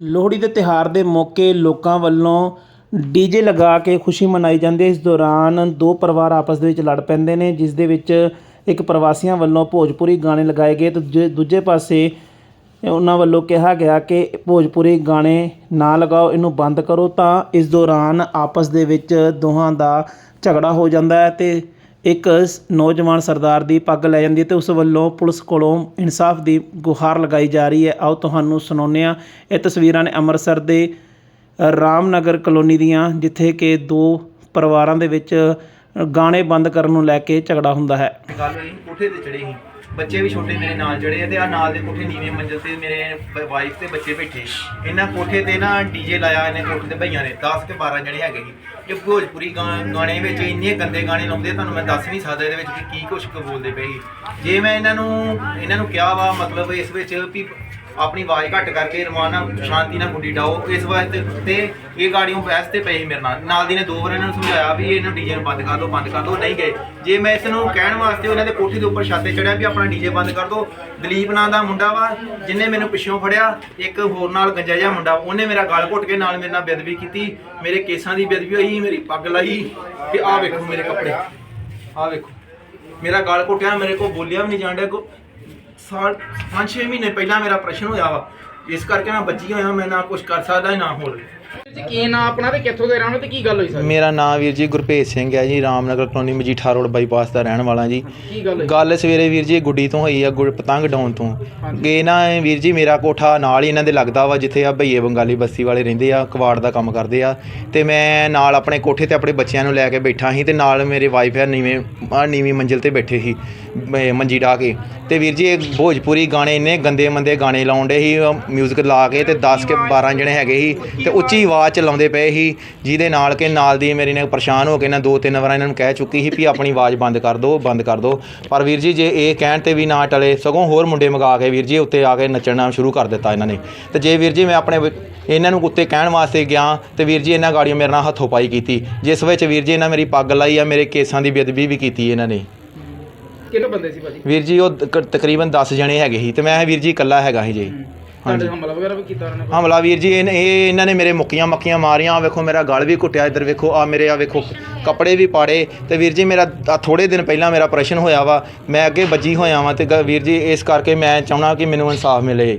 ਲੋਹੜੀ ਦੇ ਤਿਉਹਾਰ ਦੇ ਮੌਕੇ ਲੋਕਾਂ ਵੱਲੋਂ ਡੀਜੇ ਲਗਾ ਕੇ ਖੁਸ਼ੀ ਮਨਾਈ ਜਾਂਦੀ ਹੈ। ਇਸ ਦੌਰਾਨ ਦੋ ਪਰਿਵਾਰ ਆਪਸ ਦੇ ਵਿੱਚ ਲੜ ਪੈਂਦੇ ਨੇ, ਜਿਸ ਦੇ ਵਿੱਚ ਇੱਕ ਪ੍ਰਵਾਸੀਆਂ ਵੱਲੋਂ ਭੋਜਪੁਰੀ ਗਾਣੇ ਲਗਾਏ ਗਏ ਤੇ ਦੂਜੇ ਦੂਜੇ ਪਾਸੇ ਉਹਨਾਂ ਵੱਲੋਂ ਕਿਹਾ ਗਿਆ ਕਿ ਭੋਜਪੁਰੀ ਗਾਣੇ ਨਾ ਲਗਾਓ, ਇਹਨੂੰ ਬੰਦ ਕਰੋ ਤਾਂ ਇਸ ਦੌਰਾਨ ਆਪਸ ਦੇ ਵਿੱਚ ਦੋਹਾਂ ਦਾ ਝਗੜਾ ਹੋ ਜਾਂਦਾ ਹੈ ਤੇ ਇੱਕ ਨੌਜਵਾਨ ਸਰਦਾਰ ਦੀ ਪੱਗ ਲੈ ਜਾਂਦੀ ਹੈ ਤੇ ਉਸ ਵੱਲੋਂ ਪੁਲਿਸ ਕੋਲੋਂ ਇਨਸਾਫ ਦੀ ਗੁਹਾਰ ਲਗਾਈ ਜਾ ਰਹੀ ਹੈ। ਆਓ ਤੁਹਾਨੂੰ ਸੁਣਾਉਂਦੇ ਹਾਂ। ਇਹ ਤਸਵੀਰਾਂ ਨੇ ਅੰਮ੍ਰਿਤਸਰ ਦੇ ਰਾਮਨਗਰ ਕਲੋਨੀ ਦੀਆਂ, ਜਿੱਥੇ ਕਿ ਦੋ ਪਰਿਵਾਰਾਂ ਦੇ ਵਿੱਚ ਗਾਣੇ ਬੰਦ ਕਰਨ ਨੂੰ ਲੈ ਕੇ ਝਗੜਾ ਹੁੰਦਾ ਹੈ। ਗੱਲ ਹੋਈ, ਕੋਠੇ ਤੇ ਚੜੇ ਸੀ। ਬੱਚੇ ਵੀ ਛੋਟੇ ਮੇਰੇ ਨਾਲ ਚੜੇ ਆ ਤੇ ਆ ਨਾਲ ਦੇ ਕੋਠੇ ਨੀਵੇਂ ਮੰਜ਼ਲ ਤੇ ਮੇਰੇ ਵਾਈਫ ਤੇ ਬੱਚੇ ਬੈਠੇ। ਇਹਨਾਂ ਕੋਠੇ ਤੇ ਨਾ ਡੀਜੇ ਲਾਇਆ ਇਹਨੇ ਕੋਠੇ ਤੇ ਭਈਆਂ ਨੇ 10 ਕੇ 12 ਜਣੇ ਹੈਗੇ ਸੀ। ਇਹ ਭੋਜਪੁਰੀ ਗਾ- ਗਾਣੇ ਵਿੱਚ ਇੰਨੇ ਗੰਦੇ ਗਾਣੇ ਲਾਉਂਦੇ ਤੁਹਾਨੂੰ ਮੈਂ ਦੱਸ ਨਹੀਂ ਸਕਦਾ ਇਹਦੇ ਵਿੱਚ ਕਿ ਕੀ ਕੁਛ ਬੋਲਦੇ ਪਏ ਜੇ ਮੈਂ ਇਹਨਾਂ ਨੂੰ ਇਹਨਾਂ ਨੂੰ ਕਿਹਾ ਵਾ, ਮਤਲਬ ਇਸ ਵਿੱਚ ਵੀ ਆਪਣੀ ਆਵਾਜ਼ ਘੱਟ ਕਰਕੇ ਰਮਾਨ ਨਾਲ ਸ਼ਾਂਤੀ ਨਾਲ ਗੁੱਡੀ ਡਾਓ। ਇਸ ਵਾਸਤੇ ਤੇ ਇਹ ਗਾੜੀਆਂ ਬਹਿਸ ਤੇ ਪਈ ਸੀ ਮੇਰੇ ਨਾਲ। ਨਾਲ ਦੀ ਨੇ ਦੋ ਵਾਰ ਇਹਨਾਂ ਨੂੰ ਸਮਝਾਇਆ ਵੀ ਇਹਨਾਂ ਡੀਜੇ ਨੂੰ ਬੰਦ ਕਰ ਦਿਓ ਬੰਦ ਕਰ ਦਿਓ ਨਹੀਂ ਗਏ। ਜੇ ਮੈਂ ਇਸ ਨੂੰ ਕਹਿਣ ਵਾਸਤੇ ਉਹਨਾਂ ਦੇ ਕੋਠੀ ਦੇ ਉੱਪਰ ਛਾਤੇ ਚੜਿਆ ਵੀ ਆਪਣਾ ਡੀਜੇ ਬੰਦ ਕਰ ਦਿਓ ਦਲੀਪ ਨਾਂ ਦਾ ਮੁੰਡਾ ਵਾ, ਜਿਨੇ ਮੈਨੂੰ ਪਿੱਛੋਂ ਫੜਿਆ, ਇੱਕ ਹੋਰ ਨਾਲ ਗੰਜਾ ਜਿਹਾ ਮੁੰਡਾ, ਉਹਨੇ ਮੇਰਾ ਗਲ ਘੁੱਟ ਕੇ ਨਾਲ ਮੇਰੇ ਨਾਲ ਬੇਦਬੀ ਕੀਤੀ, ਮੇਰੇ ਕੇਸਾਂ ਦੀ ਬੇਦਬੀ ਹੋਈ, ਮੇਰੀ ਪੱਗ ਲਾਈ ਤੇ ਆਹ ਵੇਖੋ ਮੇਰੇ ਕੱਪੜੇ। ਆਹ ਵੇਖੋ। ਮੇਰਾ ਗਲ ਘੁੱਟਿਆ, ਮੇਰੇ ਕੋ ਬੋਲਿਆ ਵੀ ਨਹੀਂ ਜਾਂਦਾ ਕੋ ਸਾਲ 5-6 ਮਹੀਨੇ ਪਹਿਲਾਂ ਮੇਰਾ ਪ੍ਰਸ਼ਨ ਹੋਇਆ ਵਾ। ਇਸ ਕਰਕੇ ਮੈਂ ਬੱਜੀ ਹੋਇਆ ਮੈਂ ਨਾ ਕੁਝ ਕਰ ਸਕਦਾ, ਨਾ ਹੋਰ। ਜੀ ਕੀ ਨਾਂ ਆਪਣਾ ਤੇ ਕਿੱਥੋਂ ਦੇ ਰਹਿਣ ਵਾਲੇ ਤੇ ਕੀ ਗੱਲ ਹੋਈ ਸਰ? ਮੇਰਾ ਨਾਮ ਵੀਰ ਜੀ ਗੁਰਭੇਜ ਸਿੰਘ ਹੈ ਜੀ Ramnagar colony Majitha road bypass ਦਾ ਰਹਿਣ ਵਾਲਾ ਜੀ। ਕੀ ਗੱਲ ਹੋਈ? ਗੱਲ ਸਵੇਰੇ ਵੀਰ ਜੀ ਗੁੱਡੀ ਤੋਂ ਹੋਈ ਆ ਗੁੜ ਪਤੰਗ ਡਾਉਣ ਤੋਂ। ਗੇ ਨਾ ਇਹ ਵੀਰ ਜੀ ਮੇਰਾ ਕੋਠਾ ਨਾਲ ਹੀ ਇਹਨਾਂ ਦੇ ਲੱਗਦਾ ਵਾ ਜਿੱਥੇ ਆ ਭਈਏ ਬੰਗਾਲੀ ਬਸਤੀ ਵਾਲੇ ਰਹਿੰਦੇ ਆ ਕਵਾੜ ਦਾ ਕੰਮ ਕਰਦੇ ਆ। ਤੇ ਮੈਂ ਨਾਲ ਆਪਣੇ ਕੋਠੇ ਤੇ ਆਪਣੇ ਬੱਚਿਆਂ ਨੂੰ ਲੈ ਕੇ ਬੈਠਾ ਸੀ ਤੇ ਨਾਲ ਮੇਰੇ ਵਾਈਫ ਆ ਨੀਵੇਂ ਆ ਨੀਵੀਂ ਮੰਜ਼ਿਲ ਤੇ ਬੈਠੇ ਸੀ ਮ- ਮੰਜੀ ਢਾ ਕੇ। ਤੇ ਵੀਰ ਜੀ ਇਹ ਭੋਜਪੁਰੀ ਗਾਣੇ ਇੰਨੇ ਗੰਦੇ ਮੰਦੇ ਗਾਣੇ ਲਾਉਂਦੇ ਸੀ ਮਿਊਜ਼ਿਕ ਲਾ ਕੇ ਤੇ 10 ਕੇ 12 ਜਣੇ ਹੈਗੇ ਸੀ ਤੇ ਉੱਚੀ ਆਵਾਜ਼ ਚ ਲਾਉਂਦੇ ਪਏ ਸੀ ਜਿਹਦੇ ਨਾਲ ਕਿ ਨਾਲ ਦੀ ਮੇਰੀ ਨੇ ਪਰੇਸ਼ਾਨ ਹੋ ਕੇ ਨਾ ਦੋ ਤਿੰਨ ਵਾਰ ਇਹਨਾਂ ਨੂੰ ਕਹਿ ਚੁੱਕੀ ਸੀ ਵੀ ਆਪਣੀ ਆਵਾਜ਼ ਬੰਦ ਕਰ ਦਿਓ ਬੰਦ ਕਰ ਦਿਓ ਪਰ ਵੀਰ ਜੀ ਜੇ ਇਹ ਕਹਿਣ ਤੇ ਵੀ ਨਾ ਟਲੇ ਸਗੋਂ ਹੋਰ ਮੁੰਡੇ ਮੰਗਾ ਕੇ ਵੀਰ ਜੀ ਉੱਤੇ ਆ ਕੇ ਨੱਚਣਾ ਸ਼ੁਰੂ ਕਰ ਦਿੱਤਾ ਇਹਨਾਂ ਨੇ। ਤੇ ਜੇ ਵੀਰ ਜੀ ਮੈਂ ਆਪਣੇ ਇਹਨਾਂ ਨੂੰ ਉੱਤੇ ਕਹਿਣ ਵਾਸਤੇ ਗਿਆ ਤੇ ਵੀਰ ਜੀ ਇਹਨਾਂ ਗਾੜੀਆਂ ਮੇਰੇ ਨਾਲ ਹੱਥੋਂ ਪਾਈ ਕੀਤੀ। ਜਿਸ ਵਿੱਚ ਵੀਰ ਜੀ ਇਹਨਾਂ ਮੇਰੀ ਪੱਗ ਲਾਈ ਆ ਮੇਰੇ ਕੇਸਾਂ ਦੀ ਬੇਅਦਬੀ ਵੀ ਕੀਤੀ ਇਹਨਾਂ ਨੇ। ਕਿੰਨੇ ਬੰਦੇ ਸੀ ਭਾਜੀ? ਵੀਰ ਜੀ ਉਹ ਤਕ- ਤਕਰੀਬਨ 10 ਜਣੇ ਹੈਗੇ ਸੀ ਤੇ ਮੈਂ ਵੀਰ ਜੀ ਇਕੱਲਾ ਹੈਗਾ ਸੀ ਜੀ। ਤੁਹਾਡੇ ਹਮਲਾ ਵਗੈਰਾ ਵੀ ਕੀਤਾ ਉਹਨਾਂ ਨੇ ਹਮਲਾ ਵੀਰ ਜੀ ਇਹ ਇਹ ਇਹਨਾਂ ਨੇ ਮੇਰੇ ਮੁੱਕੀਆਂ ਮੱਕੀਆਂ ਮਾਰੀਆਂ। ਆਹ ਵੇਖੋ ਮੇਰਾ ਗਲ ਵੀ ਘੁੱਟਿਆ ਇੱਧਰ ਵੇਖੋ ਆ ਮੇਰੇ ਆ ਵੇਖੋ ਕੱਪੜੇ ਵੀ ਪਾੜੇ। ਤੇ ਵੀਰ ਜੀ ਮੇਰਾ ਆਹ ਥੋੜੇ ਦਿਨ ਪਹਿਲਾਂ ਮੇਰਾ ਆਪਰੇਸ਼ਨ ਹੋਇਆ ਵਾ। ਮੈਂ ਅੱਗੇ ਵੱਜੀ ਹੋਇਆ ਵਾਂ ਤੇ ਗ- ਵੀਰ ਜੀ ਇਸ ਕਰਕੇ ਮੈਂ ਚਾਹਣਾ ਕਿ ਮੈਨੂੰ ਇਨਸਾਫ ਮਿਲੇ।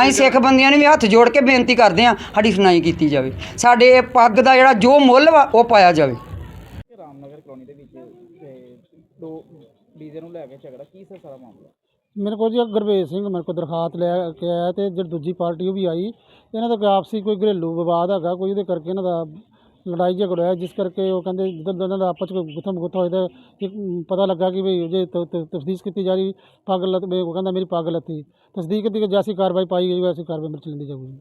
ਅਸੀਂ ਸਿੱਖ ਬੰਦਿਆਂ ਨੇ ਵੀ ਹੱਥ ਜੋੜ ਕੇ ਬੇਨਤੀ ਕਰਦੇ ਹਾਂ ਸਾਡੀ ਸੁਣਾਈ ਕੀਤੀ ਜਾਵੇ। ਸਾਡੇ ਇਹ ਪੱਗ ਦਾ ਜਿਹੜਾ ਜੋ ਮੁੱਲ ਵਾ ਉਹ ਪਾਇਆ ਜਾਵੇ। ਰਾਮਨਗਰ ਕਲੋਨੀ ਦੇ ਵਿੱਚ ਤੇ ਦੋ ਡੀਜ਼ੇ ਨੂੰ ਲੈ ਕੇ ਝਗੜਾ ਕੀ ਸੀ ਸਾਰਾ ਮਾਮਲਾ? ਮੇਰੇ ਕੋਲ ਜੀ ਗੁਰਵੇਜ ਸਿੰਘ ਮੇਰੇ ਕੋਲ ਦਰਖਾਸਤ ਲੈ ਕੇ ਆਇਆ ਤੇ ਜਿਹੜੀ ਦੂਜੀ ਪਾਰਟੀ ਉਹ ਵੀ ਆਈ। ਇਹਨਾਂ ਦਾ ਕੋਈ ਆਪਸੀ ਕੋਈ ਘਰੇਲੂ ਵਿਵਾਦ ਹੈਗਾ ਕੋਈ ਉਹਦੇ ਕਰਕੇ ਇਹਨਾਂ ਦਾ ਲੜਾਈ ਝਗੜਾ ਹੋਇਆ, ਜਿਸ ਕਰਕੇ ਉਹ ਕਹਿੰਦੇ ਜਿੱਦਾਂ ਦੋਨਾਂ ਦਾ ਆਪਸ ਵਿੱਚ ਗੁੱਥਮ ਗੁੱਥਾ ਹੋਇਆ, ਤਾਂ ਪਤਾ ਲੱਗਾ ਕਿ ਵੀ ਜੇ ਤਫਤੀਸ਼ ਕੀਤੀ ਜਾ ਰਹੀ, ਪਾਗਲ ਲੱਤ ਵੀ ਉਹ ਕਹਿੰਦਾ ਮੇਰੀ ਪਾਗਲ ਲੱਤੀ ਤਸਦੀਕ ਕੀਤੀ ਕਿ ਜੈਸੀ ਕਾਰਵਾਈ ਪਾਈ ਗਈ ਵੈਸੀ ਕਾਰਵਾਈ ਮੇਰੇ ਚੱਲਦੀ ਜਾਊਗੀ।